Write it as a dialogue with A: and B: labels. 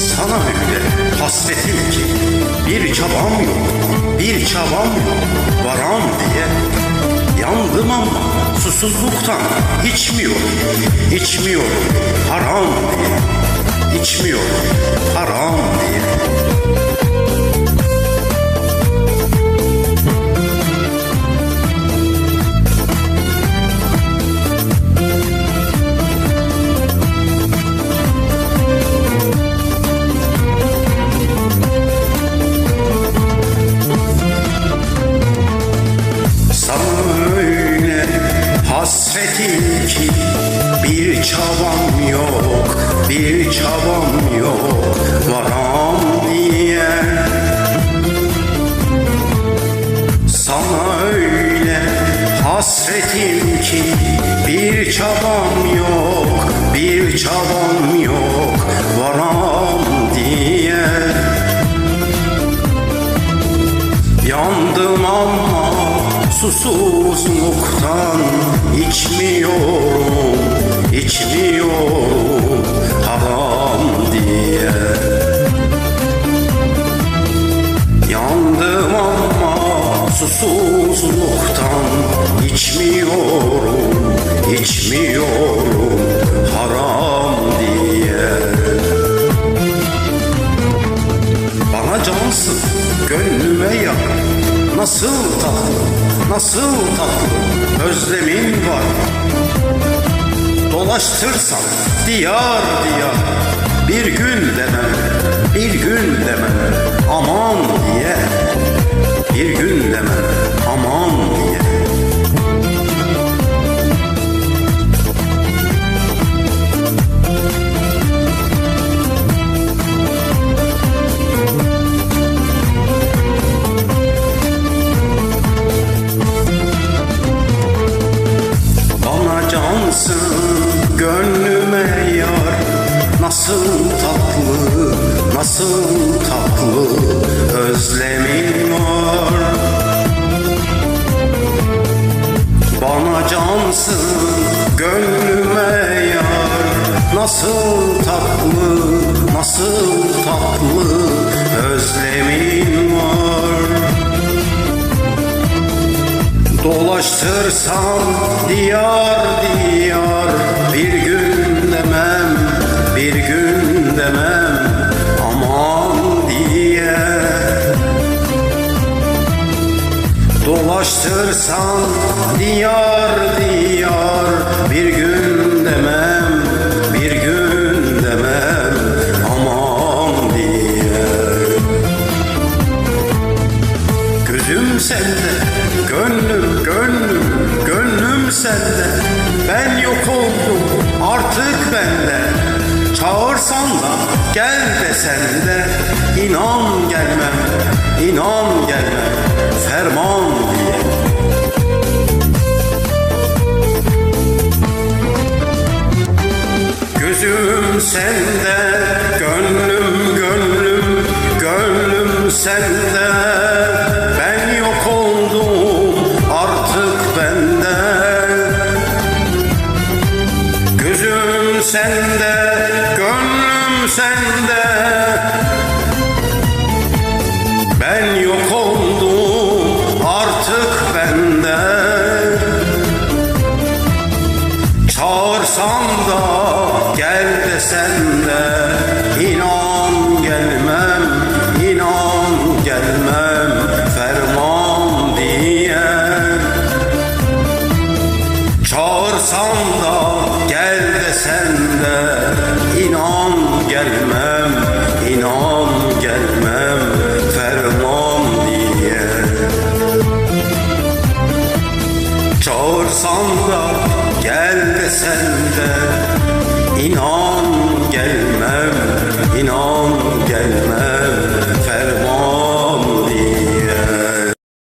A: Sana öyle hasretim ki bir çabam yok, bir çabam yok varam diye. Yandım ama susuzluktan içmiyorum, içmiyorum haram diye. İçmiyorum haram hasretim ki bir çabam yok, bir çabam yok varam diye. Sana öyle hasretim ki bir çabam yok, bir çabam yok varam diye. Yandım ama susuzluktan içmiyorum, içmiyorum haram diye. Yandım ama susuzluktan içmiyorum, içmiyorum haram diye. Bana cansın, gönlüme yakın Nasıl tatlı, nasıl tatlı Özlemin var? Dolaştırsam diyar diyar cansın gönlüme yar Nasıl tatlı, nasıl tatlı özlemin var. Bana cansın gönlüme yar Nasıl tatlı, nasıl tatlı özlemin var Dolaştırsam diyar diyar Bir gün demem, bir gün demem Aman diye. Dolaştırsam diyar diyar sende. Ben yok oldum artık bende. Çağırsan da gel desen de inan gelmem, inan gelmem Ferman diye. Gözüm sende, gönlüm, gönlüm, gönlüm sende sende, gönlüm sende. Ben yok oldum artık bende. Çağırsan da gel desen de inan gelmem, inan gelmem Çağırsan da gel desen de. İnan gelmem, inan gelmem ferman diye. Çağırsan da gel desen de. İnan